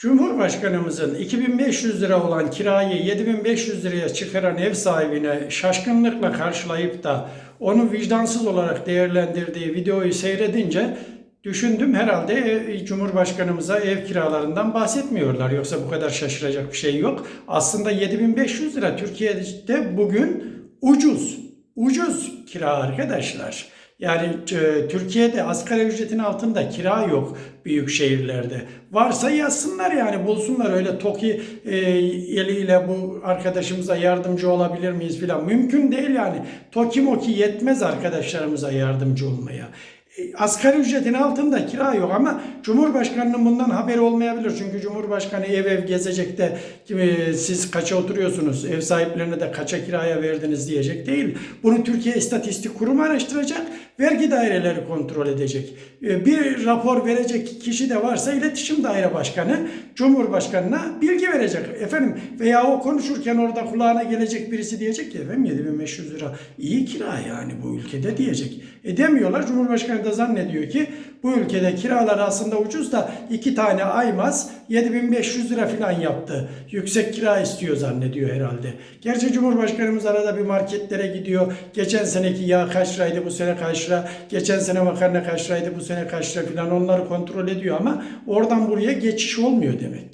Cumhurbaşkanımızın 2500 lira olan kirayı 7500 liraya çıkaran ev sahibine şaşkınlıkla karşılayıp da onu vicdansız olarak değerlendirdiği videoyu seyredince düşündüm herhalde e, Cumhurbaşkanımıza ev kiralarından bahsetmiyorlar. Yoksa bu kadar şaşıracak bir şey yok. Aslında 7500 lira Türkiye'de bugün ucuz. Ucuz kira arkadaşlar. Yani e, Türkiye'de asgari ücretin altında kira yok büyük şehirlerde. Varsa yazsınlar yani bulsunlar öyle TOKİ e, eliyle bu arkadaşımıza yardımcı olabilir miyiz filan. Mümkün değil yani. TOKİ MOKİ yetmez arkadaşlarımıza yardımcı olmaya. E, Asgari ücretin altında kira yok ama Cumhurbaşkanının bundan haberi olmayabilir. Çünkü Cumhurbaşkanı ev ev gezecek de siz kaça oturuyorsunuz, ev sahiplerine de kaça kiraya verdiniz diyecek değil. Bunu Türkiye İstatistik Kurumu araştıracak, vergi daireleri kontrol edecek. E, Bir rapor verecek kişi de varsa iletişim daire başkanı Cumhurbaşkanına bilgi verecek. Efendim veya o konuşurken orada kulağına gelecek birisi diyecek ki efendim 7500 lira iyi kira yani bu ülkede diyecek. E demiyorlar. Cumhurbaşkanı da zannediyor ki bu ülkede kiralar aslında ucuz da iki tane aymaz 7500 lira falan yaptı. Yüksek kira istiyor zannediyor herhalde. Gerçi Cumhurbaşkanımız arada bir marketlere gidiyor. Geçen seneki yağ kaç liraydı bu sene kaç lira. Geçen sene makarna kaç liraydı bu sene kaç lira falan onları kontrol ediyor ama oradan buraya geçiş olmuyor demek.